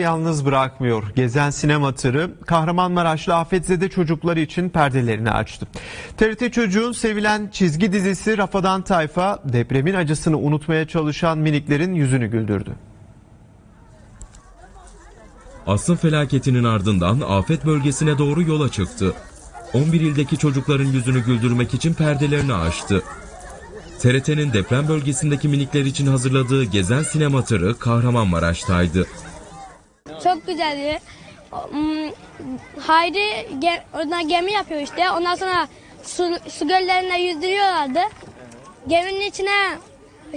Yalnız bırakmıyor. Gezen sinema tırı Kahramanmaraşlı afetzede çocuklar için perdelerini açtı. TRT Çocuğun sevilen çizgi dizisi Rafadan Tayfa depremin acısını unutmaya çalışan miniklerin yüzünü güldürdü. Asrın felaketinin ardından afet bölgesine doğru yola çıktı. 11 ildeki çocukların yüzünü güldürmek için perdelerini açtı. TRT'nin deprem bölgesindeki minikler için hazırladığı gezen sinema tırı Kahramanmaraş'taydı. Çok güzeldi. Hmm, Hayri ge, oradan gemi yapıyor işte. Ondan sonra su, su göllerine yüzdürüyorlardı. Geminin içine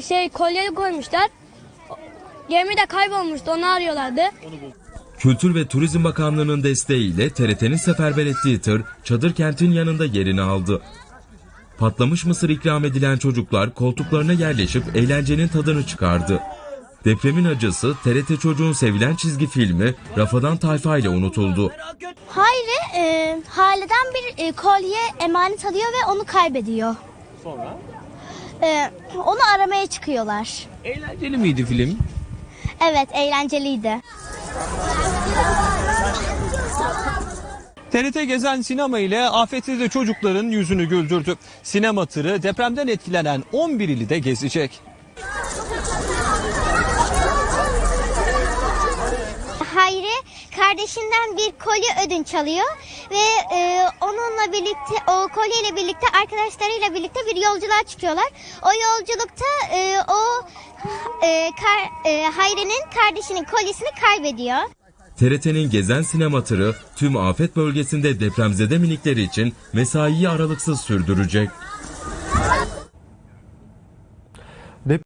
şey kolye koymuşlar. Gemi de kaybolmuştu. Onu arıyorlardı. Kültür ve Turizm Bakanlığı'nın desteğiyle TRT'nin seferber ettiği tır çadır kentin yanında yerini aldı. Patlamış mısır ikram edilen çocuklar koltuklarına yerleşip eğlencenin tadını çıkardı. Depremin acısı TRT Çocuğun sevilen çizgi filmi Rafadan Tayfa ile unutuldu. Hayri e, Hale'den bir e, kolye emanet alıyor ve onu kaybediyor. Sonra? E, onu aramaya çıkıyorlar. Eğlenceli miydi film? Evet eğlenceliydi. TRT Gezen Sinema ile afetzede çocukların yüzünü güldürdü. Sinema tırı depremden etkilenen 11 ili de gezecek. Hayri kardeşinden bir kolye ödünç alıyor ve e, onunla birlikte o kolyeyle birlikte arkadaşlarıyla birlikte bir yolculuğa çıkıyorlar. O yolculukta e, o e, kar, e, Hayri'nin kardeşinin kolyesini kaybediyor. TRT'nin gezen sinema tırı tüm afet bölgesinde depremzede minikleri için mesaiyi aralıksız sürdürecek.